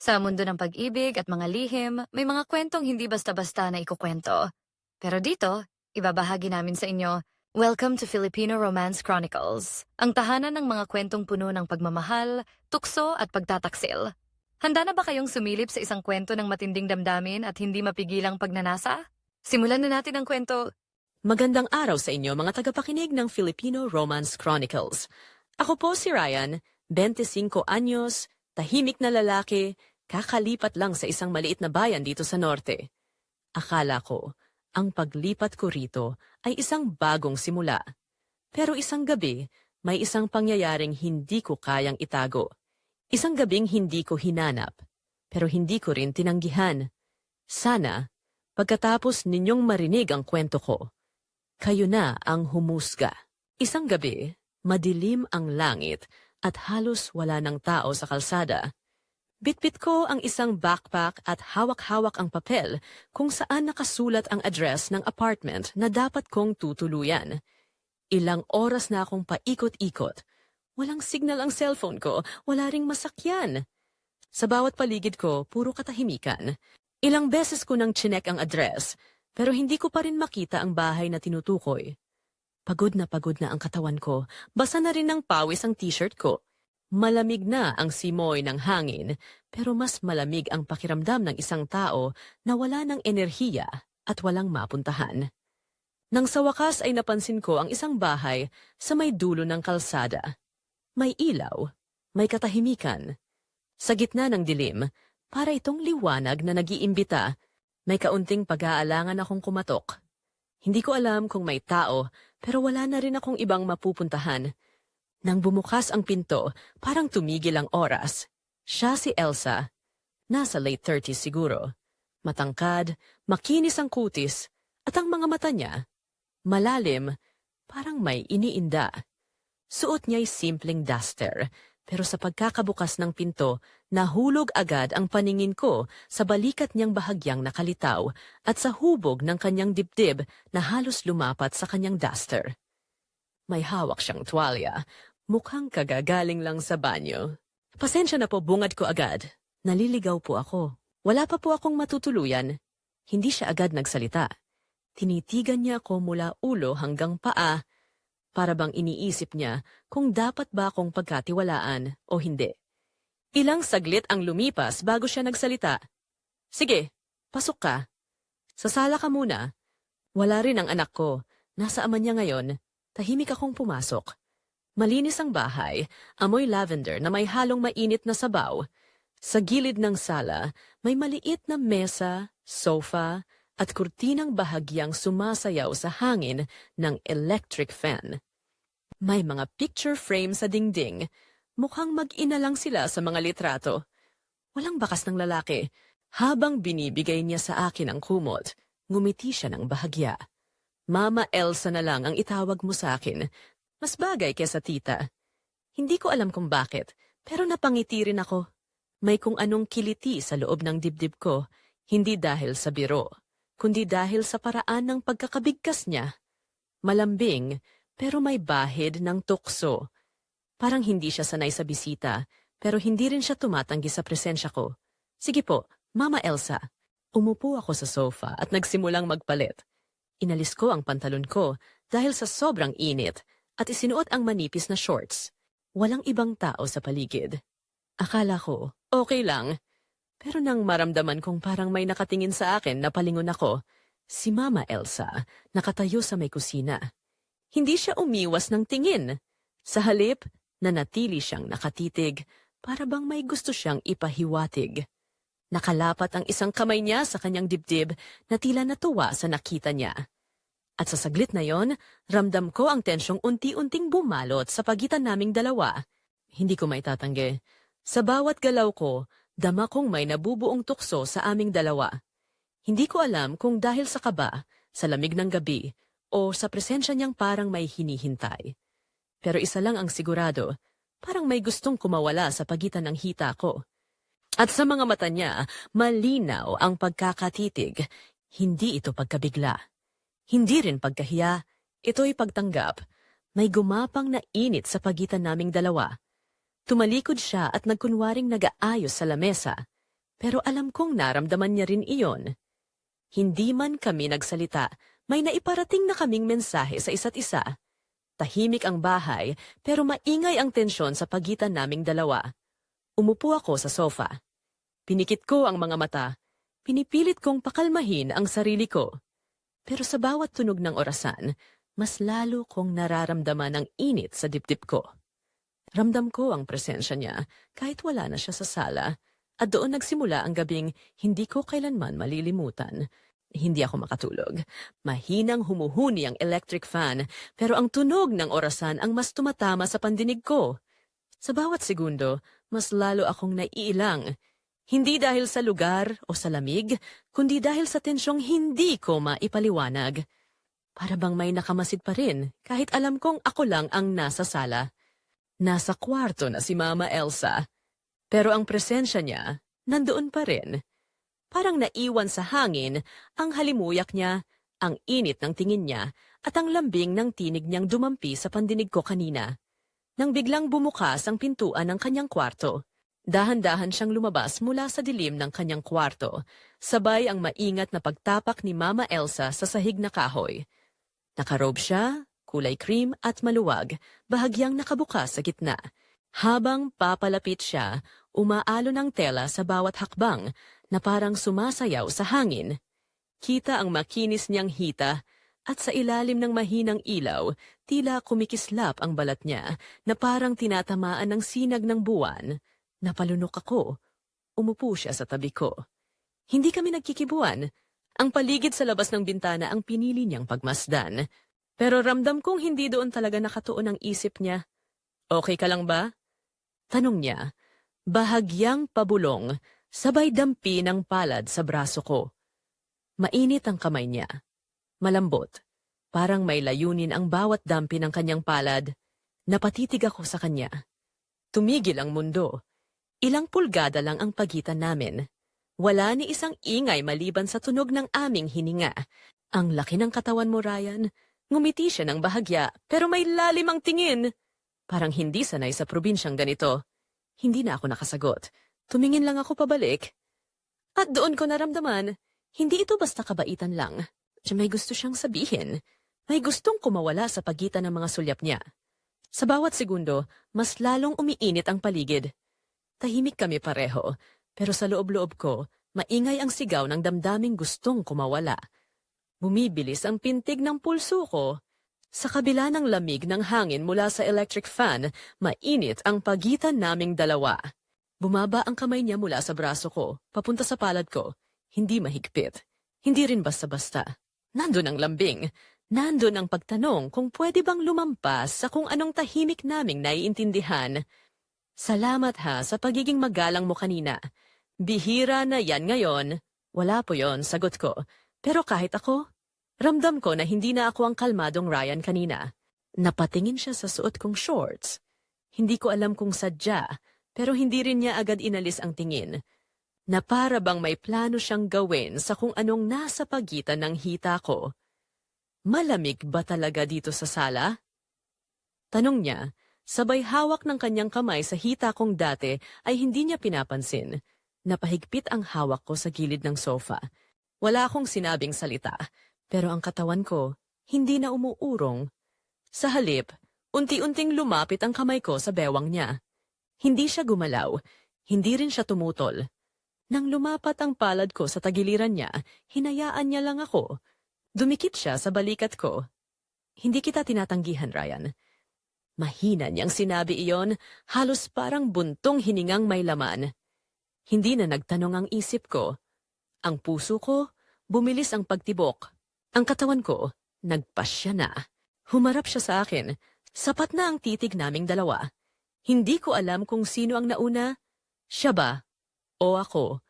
Sa mundo ng pag-ibig at mga lihim, may mga kwentong hindi basta-basta na ikukwento. Pero dito, ibabahagi namin sa inyo, Welcome to Filipino Romance Chronicles, ang tahanan ng mga kwentong puno ng pagmamahal, tukso at pagtataksil. Handa na ba kayong sumilip sa isang kwento ng matinding damdamin at hindi mapigilang pagnanasa? Simulan na natin ang kwento. Magandang araw sa inyo mga tagapakinig ng Filipino Romance Chronicles. Ako po si Ryan, 25 anyos, tahimik na lalaki, kakalipat lang sa isang maliit na bayan dito sa norte. Akala ko, ang paglipat ko rito ay isang bagong simula. Pero isang gabi, may isang pangyayaring hindi ko kayang itago. Isang gabing hindi ko hinanap, pero hindi ko rin tinanggihan. Sana, pagkatapos ninyong marinig ang kwento ko, kayo na ang humusga. Isang gabi, madilim ang langit at halos wala ng tao sa kalsada. Bitbit ko ang isang backpack at hawak-hawak ang papel kung saan nakasulat ang address ng apartment na dapat kong tutuluyan. Ilang oras na akong paikot-ikot. Walang signal ang cellphone ko, wala ring masakyan. Sa bawat paligid ko, puro katahimikan. Ilang beses ko nang chinek ang address, pero hindi ko pa rin makita ang bahay na tinutukoy. Pagod na pagod na ang katawan ko, basa na rin ng pawis ang t-shirt ko. Malamig na ang simoy ng hangin, pero mas malamig ang pakiramdam ng isang tao na wala ng enerhiya at walang mapuntahan. Nang sa wakas ay napansin ko ang isang bahay sa may dulo ng kalsada. May ilaw, may katahimikan. Sa gitna ng dilim, para itong liwanag na nagiimbita, may kaunting pag-aalangan akong kumatok. Hindi ko alam kung may tao, pero wala na rin akong ibang mapupuntahan. Nang bumukas ang pinto, parang tumigil ang oras. Siya si Elsa. Nasa late 30s siguro. Matangkad, makinis ang kutis, at ang mga mata niya, malalim, parang may iniinda. Suot niya'y simpleng duster, pero sa pagkakabukas ng pinto, nahulog agad ang paningin ko sa balikat niyang bahagyang nakalitaw at sa hubog ng kanyang dibdib na halos lumapat sa kanyang duster. May hawak siyang tuwalya, mukhang kagagaling lang sa banyo. Pasensya na po bungad ko agad. Naliligaw po ako. Wala pa po akong matutuluyan. Hindi siya agad nagsalita. Tinitigan niya ako mula ulo hanggang paa para bang iniisip niya kung dapat ba akong pagkatiwalaan o hindi. Ilang saglit ang lumipas bago siya nagsalita. Sige, pasok ka. Sa sala ka muna. Wala rin ang anak ko. Nasa ama niya ngayon. Tahimik akong pumasok. Malinis ang bahay, amoy lavender na may halong mainit na sabaw. Sa gilid ng sala, may maliit na mesa, sofa, at kurtinang bahagyang sumasayaw sa hangin ng electric fan. May mga picture frame sa dingding. Mukhang mag-ina lang sila sa mga litrato. Walang bakas ng lalaki. Habang binibigay niya sa akin ang kumot, ngumiti siya ng bahagya. Mama Elsa na lang ang itawag mo sa akin. Mas bagay kesa tita. Hindi ko alam kung bakit, pero napangiti rin ako. May kung anong kiliti sa loob ng dibdib ko, hindi dahil sa biro, kundi dahil sa paraan ng pagkakabigkas niya. Malambing, pero may bahid ng tukso. Parang hindi siya sanay sa bisita, pero hindi rin siya tumatanggi sa presensya ko. Sige po, Mama Elsa. Umupo ako sa sofa at nagsimulang magpalit. Inalis ko ang pantalon ko dahil sa sobrang init at isinuot ang manipis na shorts. Walang ibang tao sa paligid. Akala ko, okay lang. Pero nang maramdaman kong parang may nakatingin sa akin na palingon ako, si Mama Elsa nakatayo sa may kusina. Hindi siya umiwas ng tingin. Sa halip, nanatili siyang nakatitig para bang may gusto siyang ipahiwatig. Nakalapat ang isang kamay niya sa kanyang dibdib na tila natuwa sa nakita niya. At sa saglit na yon, ramdam ko ang tensyong unti-unting bumalot sa pagitan naming dalawa. Hindi ko maitatanggi. Sa bawat galaw ko, dama kong may nabubuong tukso sa aming dalawa. Hindi ko alam kung dahil sa kaba, sa lamig ng gabi, o sa presensya niyang parang may hinihintay. Pero isa lang ang sigurado, parang may gustong kumawala sa pagitan ng hita ko. At sa mga mata niya, malinaw ang pagkakatitig. Hindi ito pagkabigla. Hindi rin pagkahiya. Ito'y pagtanggap. May gumapang na init sa pagitan naming dalawa. Tumalikod siya at nagkunwaring nag-aayos sa lamesa. Pero alam kong naramdaman niya rin iyon. Hindi man kami nagsalita, may naiparating na kaming mensahe sa isa't isa. Tahimik ang bahay, pero maingay ang tensyon sa pagitan naming dalawa. Umupo ako sa sofa. Pinikit ko ang mga mata. Pinipilit kong pakalmahin ang sarili ko. Pero sa bawat tunog ng orasan, mas lalo kong nararamdaman ang init sa dibdib ko. Ramdam ko ang presensya niya kahit wala na siya sa sala at doon nagsimula ang gabing hindi ko kailanman malilimutan. Hindi ako makatulog. Mahinang humuhuni ang electric fan pero ang tunog ng orasan ang mas tumatama sa pandinig ko. Sa bawat segundo, mas lalo akong naiilang. Hindi dahil sa lugar o sa lamig, kundi dahil sa tensyong hindi ko maipaliwanag. Para bang may nakamasid pa rin, kahit alam kong ako lang ang nasa sala. Nasa kwarto na si Mama Elsa. Pero ang presensya niya, nandoon pa rin. Parang naiwan sa hangin ang halimuyak niya, ang init ng tingin niya, at ang lambing ng tinig niyang dumampi sa pandinig ko kanina. Nang biglang bumukas ang pintuan ng kanyang kwarto, dahan-dahan siyang lumabas mula sa dilim ng kanyang kwarto, sabay ang maingat na pagtapak ni Mama Elsa sa sahig na kahoy. Nakarobe siya, kulay cream at maluwag, bahagyang nakabukas sa gitna. Habang papalapit siya, umaalo ng tela sa bawat hakbang na parang sumasayaw sa hangin. Kita ang makinis niyang hita at sa ilalim ng mahinang ilaw, tila kumikislap ang balat niya na parang tinatamaan ng sinag ng buwan. Napalunok ako. Umupo siya sa tabi ko. Hindi kami nagkikibuan. Ang paligid sa labas ng bintana ang pinili niyang pagmasdan. Pero ramdam kong hindi doon talaga nakatuon ang isip niya. Okay ka lang ba? Tanong niya. Bahagyang pabulong, sabay dampi ng palad sa braso ko. Mainit ang kamay niya. Malambot. Parang may layunin ang bawat dampi ng kanyang palad. Napatitig ako sa kanya. Tumigil ang mundo. Ilang pulgada lang ang pagitan namin. Wala ni isang ingay maliban sa tunog ng aming hininga. Ang laki ng katawan mo, Ryan. Ngumiti siya ng bahagya, pero may lalim ang tingin. Parang hindi sanay sa probinsyang ganito. Hindi na ako nakasagot. Tumingin lang ako pabalik. At doon ko naramdaman, hindi ito basta kabaitan lang. May gusto siyang sabihin. May gustong kumawala sa pagitan ng mga sulyap niya. Sa bawat segundo, mas lalong umiinit ang paligid. Tahimik kami pareho, pero sa loob-loob ko, maingay ang sigaw ng damdaming gustong kumawala. Bumibilis ang pintig ng pulso ko. Sa kabila ng lamig ng hangin mula sa electric fan, mainit ang pagitan naming dalawa. Bumaba ang kamay niya mula sa braso ko, papunta sa palad ko. Hindi mahigpit. Hindi rin basta-basta. Nandun ang lambing. Nandun ang pagtanong kung pwede bang lumampas sa kung anong tahimik naming naiintindihan. Salamat ha sa pagiging magalang mo kanina. Bihira na yan ngayon. Wala po yon, sagot ko. Pero kahit ako, ramdam ko na hindi na ako ang kalmadong Ryan kanina. Napatingin siya sa suot kong shorts. Hindi ko alam kung sadya, pero hindi rin niya agad inalis ang tingin. Na para bang may plano siyang gawin sa kung anong nasa pagitan ng hita ko. Malamig ba talaga dito sa sala? Tanong niya, sabay hawak ng kanyang kamay sa hita kong dati ay hindi niya pinapansin. Napahigpit ang hawak ko sa gilid ng sofa. Wala akong sinabing salita, pero ang katawan ko hindi na umuurong. Sa halip, unti-unting lumapit ang kamay ko sa bewang niya. Hindi siya gumalaw, hindi rin siya tumutol. Nang lumapat ang palad ko sa tagiliran niya, hinayaan niya lang ako. Dumikit siya sa balikat ko. Hindi kita tinatanggihan, Ryan. Mahina niyang sinabi iyon, halos parang buntong hiningang may laman. Hindi na nagtanong ang isip ko. Ang puso ko, bumilis ang pagtibok. Ang katawan ko, nagpasya na. Humarap siya sa akin. Sapat na ang titig naming dalawa. Hindi ko alam kung sino ang nauna. Siya ba? O ako?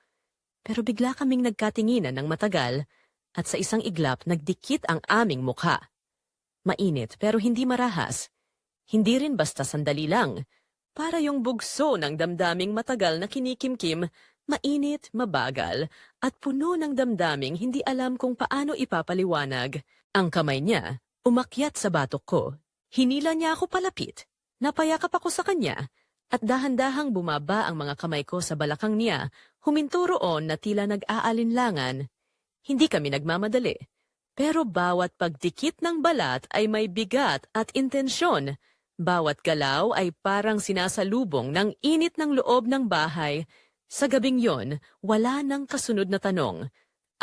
Pero bigla kaming nagkatinginan ng matagal at sa isang iglap nagdikit ang aming mukha. Mainit pero hindi marahas. Hindi rin basta sandali lang. Para yung bugso ng damdaming matagal na kinikimkim, mainit, mabagal, at puno ng damdaming hindi alam kung paano ipapaliwanag. Ang kamay niya, umakyat sa batok ko. Hinila niya ako palapit. Napayakap ako sa kanya. At dahan-dahang bumaba ang mga kamay ko sa balakang niya, huminto roon na tila nag-aalinlangan. Hindi kami nagmamadali. Pero bawat pagdikit ng balat ay may bigat at intensyon. Bawat galaw ay parang sinasalubong ng init ng loob ng bahay. Sa gabing yon, wala nang kasunod na tanong.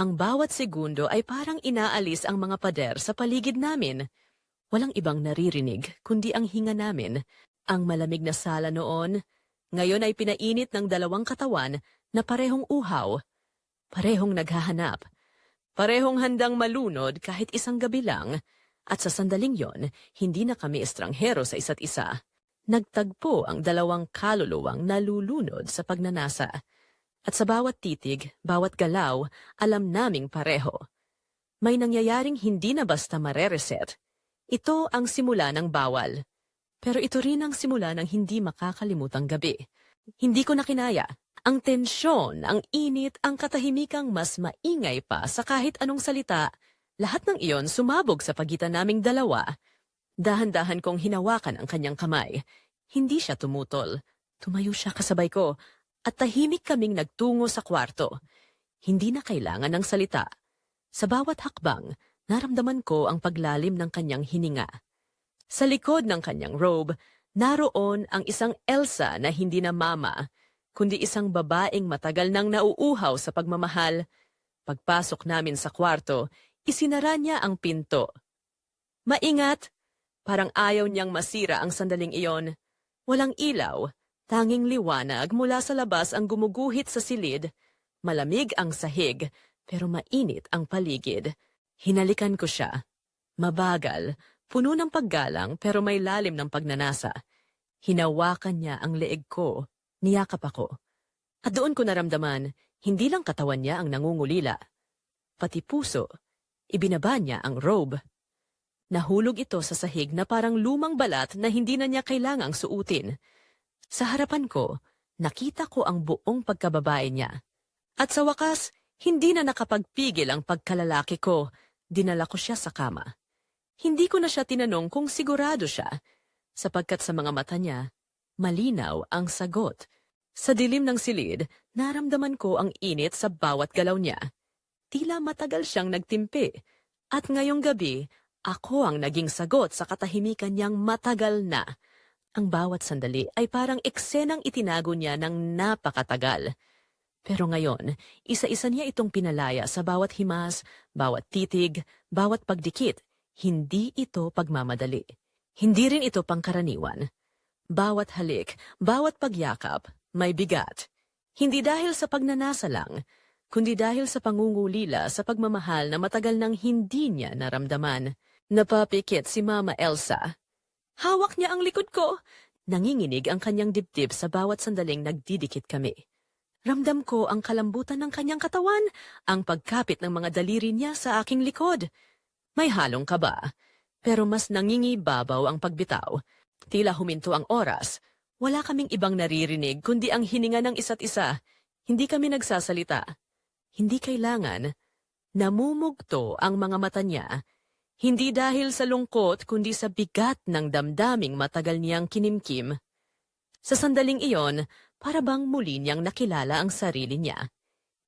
Ang bawat segundo ay parang inaalis ang mga pader sa paligid namin. Walang ibang naririnig kundi ang hinga namin. Ang malamig na sala noon, ngayon ay pinainit ng dalawang katawan na parehong uhaw. Parehong naghahanap. Parehong handang malunod kahit isang gabi lang. At sa sandaling yon, hindi na kami estranghero sa isa't isa. Nagtagpo ang dalawang kaluluwang nalulunod sa pagnanasa. At sa bawat titig, bawat galaw, alam naming pareho. May nangyayaring hindi na basta marereset. Ito ang simula ng bawal. Pero ito rin ang simula ng hindi makakalimutang gabi. Hindi ko na kinaya. Ang tensyon, ang init, ang katahimikang mas maingay pa sa kahit anong salita, lahat ng iyon sumabog sa pagitan naming dalawa. Dahan-dahan kong hinawakan ang kanyang kamay. Hindi siya tumutol. Tumayo siya kasabay ko at tahimik kaming nagtungo sa kwarto. Hindi na kailangan ng salita. Sa bawat hakbang, naramdaman ko ang paglalim ng kanyang hininga. Sa likod ng kanyang robe, naroon ang isang Elsa na hindi na mama, kundi isang babaeng matagal nang nauuhaw sa pagmamahal. Pagpasok namin sa kwarto, isinara niya ang pinto. Maingat! Parang ayaw niyang masira ang sandaling iyon. Walang ilaw, tanging liwanag mula sa labas ang gumuguhit sa silid. Malamig ang sahig, pero mainit ang paligid. Hinalikan ko siya. Mabagal, puno ng paggalang pero may lalim ng pagnanasa. Hinawakan niya ang leeg ko, niyakap ako. At doon ko naramdaman, hindi lang katawan niya ang nangungulila. Pati puso, ibinaba niya ang robe. Nahulog ito sa sahig na parang lumang balat na hindi na niya kailangang suutin. Sa harapan ko, nakita ko ang buong pagkababae niya. At sa wakas, hindi na nakapagpigil ang pagkalalaki ko. Dinala ko siya sa kama. Hindi ko na siya tinanong kung sigurado siya, sapagkat sa mga mata niya, malinaw ang sagot. Sa dilim ng silid, naramdaman ko ang init sa bawat galaw niya. Tila matagal siyang nagtimpi. At ngayong gabi, ako ang naging sagot sa katahimikan niyang matagal na. Ang bawat sandali ay parang eksenang itinago niya ng napakatagal. Pero ngayon, isa-isa niya itong pinalaya sa bawat himas, bawat titig, bawat pagdikit. Hindi ito pagmamadali. Hindi rin ito pangkaraniwan. Bawat halik, bawat pagyakap, may bigat. Hindi dahil sa pagnanasa lang, kundi dahil sa pangungulila sa pagmamahal na matagal nang hindi niya naramdaman. Napapikit si Mama Elsa. Hawak niya ang likod ko. Nanginginig ang kanyang dibdib sa bawat sandaling nagdidikit kami. Ramdam ko ang kalambutan ng kanyang katawan, ang pagkapit ng mga daliri niya sa aking likod. May halong kaba, pero mas nangingibabaw ang pagbitaw. Tila huminto ang oras. Wala kaming ibang naririnig kundi ang hininga ng isa't isa. Hindi kami nagsasalita. Hindi kailangan. Namumugto ang mga mata niya. Hindi dahil sa lungkot kundi sa bigat ng damdaming matagal niyang kinimkim. Sa sandaling iyon, para bang muli niyang nakilala ang sarili niya.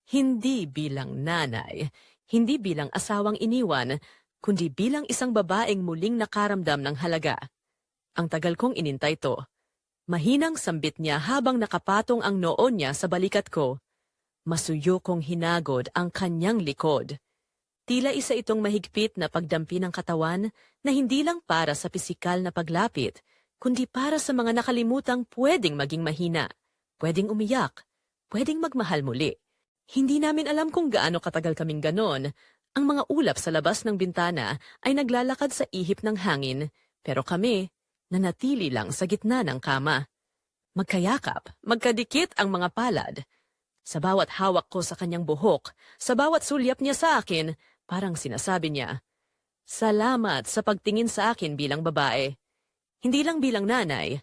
Hindi bilang nanay, hindi bilang asawang iniwan, kundi bilang isang babaeng muling nakaramdam ng halaga. Ang tagal kong inintay to. Mahinang sambit niya habang nakapatong ang noon niya sa balikat ko. Masuyo kong hinagod ang kanyang likod. Tila isa itong mahigpit na pagdampi ng katawan na hindi lang para sa pisikal na paglapit, kundi para sa mga nakalimutang pwedeng maging mahina, pwedeng umiyak, pwedeng magmahal muli. Hindi namin alam kung gaano katagal kaming ganon. Ang mga ulap sa labas ng bintana ay naglalakad sa ihip ng hangin, pero kami, nanatili lang sa gitna ng kama. Magkayakap, magkadikit ang mga palad. Sa bawat hawak ko sa kanyang buhok, sa bawat sulyap niya sa akin, parang sinasabi niya, Salamat sa pagtingin sa akin bilang babae. Hindi lang bilang nanay.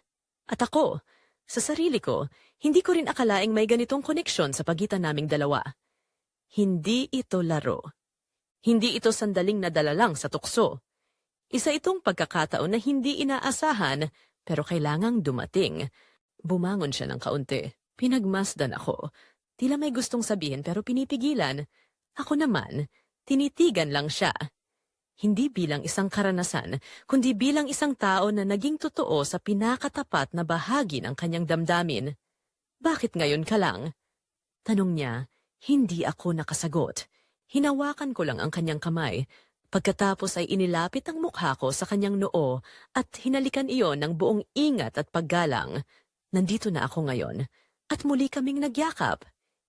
At ako, sa sarili ko, hindi ko rin akalaing may ganitong koneksyon sa pagitan naming dalawa. Hindi ito laro. Hindi ito sandaling nadala lang sa tukso. Isa itong pagkakataon na hindi inaasahan pero kailangang dumating. Bumangon siya ng kaunti. Pinagmasdan ako. Tila may gustong sabihin pero pinipigilan. Ako naman, tinitigan lang siya. Hindi bilang isang karanasan, kundi bilang isang tao na naging totoo sa pinakatapat na bahagi ng kanyang damdamin. Bakit ngayon ka lang? Tanong niya, hindi ako nakasagot. Hinawakan ko lang ang kanyang kamay. Pagkatapos ay inilapit ang mukha ko sa kanyang noo at hinalikan iyon ng buong ingat at paggalang. Nandito na ako ngayon at muli kaming nagyakap.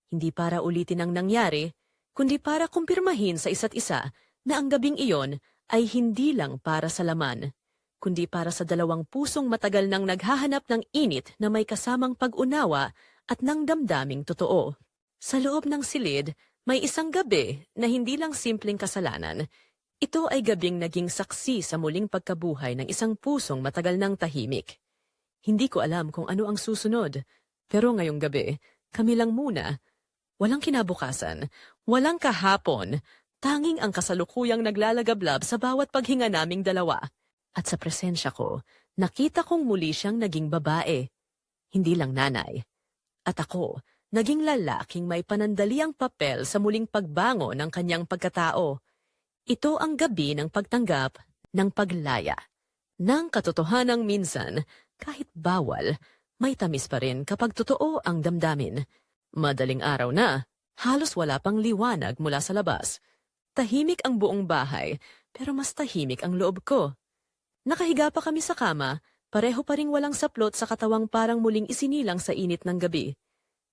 Hindi para ulitin ang nangyari, kundi para kumpirmahin sa isa't isa na ang gabing iyon ay hindi lang para sa laman, kundi para sa dalawang pusong matagal nang naghahanap ng init na may kasamang pag-unawa at ng damdaming totoo. Sa loob ng silid, may isang gabi na hindi lang simpleng kasalanan. Ito ay gabing naging saksi sa muling pagkabuhay ng isang pusong matagal nang tahimik. Hindi ko alam kung ano ang susunod, pero ngayong gabi, kami lang muna. Walang kinabukasan, walang kahapon, tanging ang kasalukuyang naglalagablab sa bawat paghinga naming dalawa. At sa presensya ko, nakita kong muli siyang naging babae. Hindi lang nanay. At ako, naging lalaking may panandaliang papel sa muling pagbango ng kanyang pagkatao. Ito ang gabi ng pagtanggap ng paglaya. Nang katotohanang minsan, kahit bawal, may tamis pa rin kapag totoo ang damdamin. Madaling araw na, halos wala pang liwanag mula sa labas. Tahimik ang buong bahay, pero mas tahimik ang loob ko. Nakahiga pa kami sa kama, pareho pa ring walang saplot sa katawang parang muling isinilang sa init ng gabi.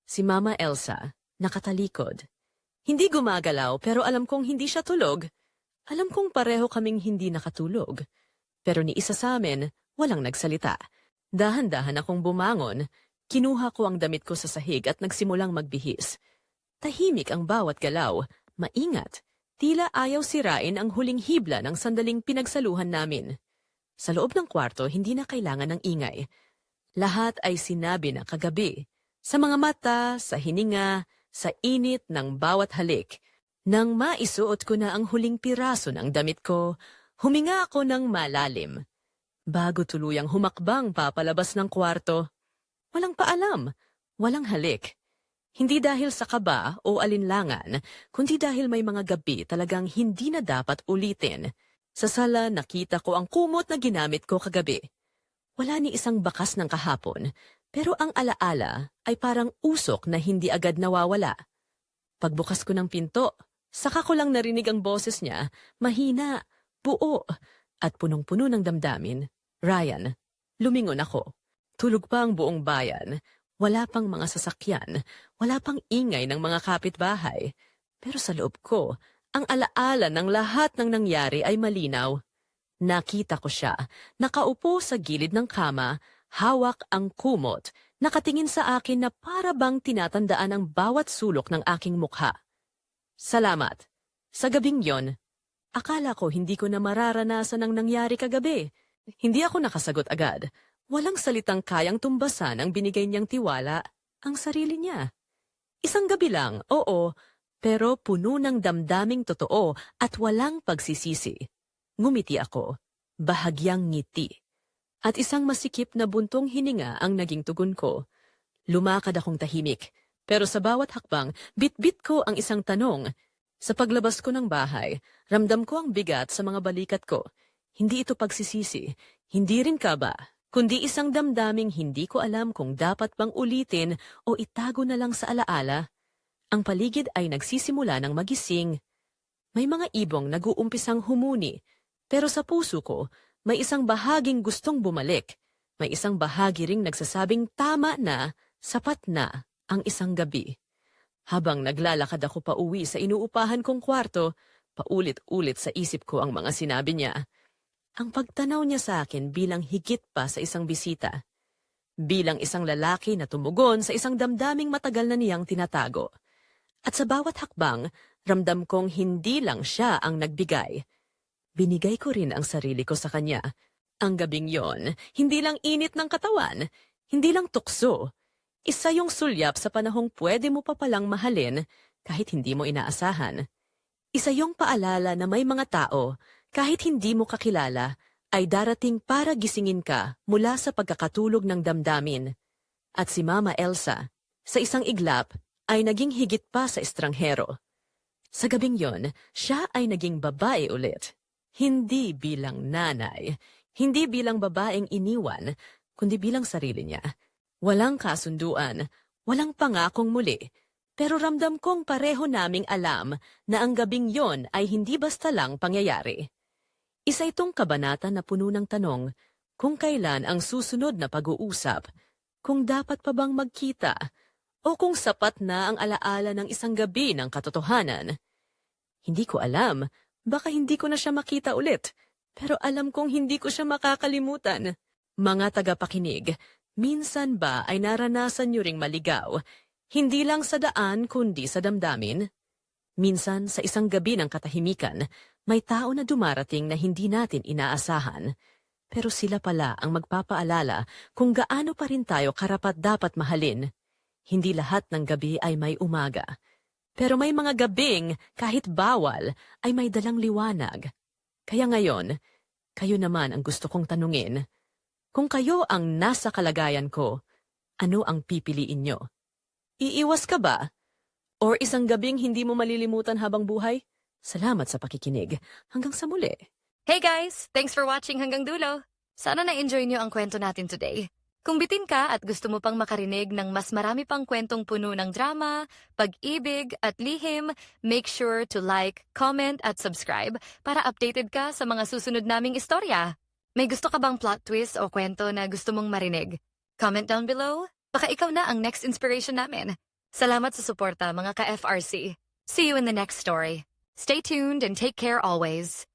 Si Mama Elsa, nakatalikod. Hindi gumagalaw pero alam kong hindi siya tulog. Alam kong pareho kaming hindi nakatulog. Pero ni isa sa amin, walang nagsalita. Dahan-dahan akong bumangon. Kinuha ko ang damit ko sa sahig at nagsimulang magbihis. Tahimik ang bawat galaw, maingat. Tila ayaw sirain ang huling hibla ng sandaling pinagsaluhan namin. Sa loob ng kwarto, hindi na kailangan ng ingay. Lahat ay sinabi na kagabi. Sa mga mata, sa hininga, sa init ng bawat halik. Nang maisuot ko na ang huling piraso ng damit ko, huminga ako ng malalim. Bago tuluyang humakbang papalabas ng kwarto, walang paalam, walang halik. Hindi dahil sa kaba o alinlangan, kundi dahil may mga gabi talagang hindi na dapat ulitin. Sa sala nakita ko ang kumot na ginamit ko kagabi. Wala ni isang bakas ng kahapon, pero ang alaala ay parang usok na hindi agad nawawala. Pagbukas ko ng pinto, saka ko lang narinig ang boses niya, mahina, buo, at punong-puno ng damdamin. Ryan, lumingon ako. Tulog pa ang buong bayan. Wala pang mga sasakyan, wala pang ingay ng mga kapitbahay. Pero sa loob ko, ang alaala ng lahat ng nangyari ay malinaw. Nakita ko siya, nakaupo sa gilid ng kama, hawak ang kumot, nakatingin sa akin na para bang tinatandaan ang bawat sulok ng aking mukha. Salamat. Sa gabing yon, akala ko hindi ko na mararanasan ang nangyari kagabi. Hindi ako nakasagot agad. Walang salitang kayang tumbasan ang binigay niyang tiwala, ang sarili niya. Isang gabi lang, oo, pero puno ng damdaming totoo at walang pagsisisi. Ngumiti ako, bahagyang ngiti. At isang masikip na buntong hininga ang naging tugon ko. Lumakad akong tahimik, pero sa bawat hakbang, bit-bit ko ang isang tanong. Sa paglabas ko ng bahay, ramdam ko ang bigat sa mga balikat ko. Hindi ito pagsisisi, hindi rin kaba, kundi isang damdaming hindi ko alam kung dapat bang ulitin o itago na lang sa alaala. Ang paligid ay nagsisimula ng magising. May mga ibong nag-uumpisang humuni, pero sa puso ko, may isang bahaging gustong bumalik. May isang bahagi ring nagsasabing tama na, sapat na, ang isang gabi. Habang naglalakad ako pa uwi sa inuupahan kong kwarto, paulit-ulit sa isip ko ang mga sinabi niya. Ang pagtanaw niya sa akin bilang higit pa sa isang bisita. Bilang isang lalaki na tumugon sa isang damdaming matagal na niyang tinatago. At sa bawat hakbang, ramdam kong hindi lang siya ang nagbigay. Binigay ko rin ang sarili ko sa kanya. Ang gabing yon, hindi lang init ng katawan, hindi lang tukso. Isa yung sulyap sa panahong pwede mo pa palang mahalin kahit hindi mo inaasahan. Isa yung paalala na may mga tao, kahit hindi mo kakilala, ay darating para gisingin ka mula sa pagkakatulog ng damdamin. At si Mama Elsa, sa isang iglap, ay naging higit pa sa estranghero. Sa gabing yon, siya ay naging babae ulit. Hindi bilang nanay, hindi bilang babaeng iniwan, kundi bilang sarili niya. Walang kasunduan, walang pangakong muli, pero ramdam kong pareho naming alam na ang gabing yon ay hindi basta lang pangyayari. Isa itong kabanata na puno ng tanong kung kailan ang susunod na pag-uusap, kung dapat pa bang magkita, o kung sapat na ang alaala ng isang gabi ng katotohanan. Hindi ko alam, baka hindi ko na siya makita ulit, pero alam kong hindi ko siya makakalimutan. Mga tagapakinig, minsan ba ay naranasan niyo ring maligaw, hindi lang sa daan kundi sa damdamin? Minsan sa isang gabi ng katahimikan, may tao na dumarating na hindi natin inaasahan. Pero sila pala ang magpapaalala kung gaano pa rin tayo karapat dapat mahalin. Hindi lahat ng gabi ay may umaga. Pero may mga gabing, kahit bawal, ay may dalang liwanag. Kaya ngayon, kayo naman ang gusto kong tanungin. Kung kayo ang nasa kalagayan ko, ano ang pipiliin nyo? Iiwas ka ba? Or isang gabing hindi mo malilimutan habang buhay? Salamat sa pakikinig. Hanggang sa muli. Hey guys! Thanks for watching hanggang dulo. Sana na-enjoy niyo ang kwento natin today. Kung bitin ka at gusto mo pang makarinig ng mas marami pang kwentong puno ng drama, pag-ibig at lihim, make sure to like, comment at subscribe para updated ka sa mga susunod naming istorya. May gusto ka bang plot twist o kwento na gusto mong marinig? Comment down below. Baka ikaw na ang next inspiration namin. Salamat sa suporta mga ka-FRC. See you in the next story. Stay tuned and take care always.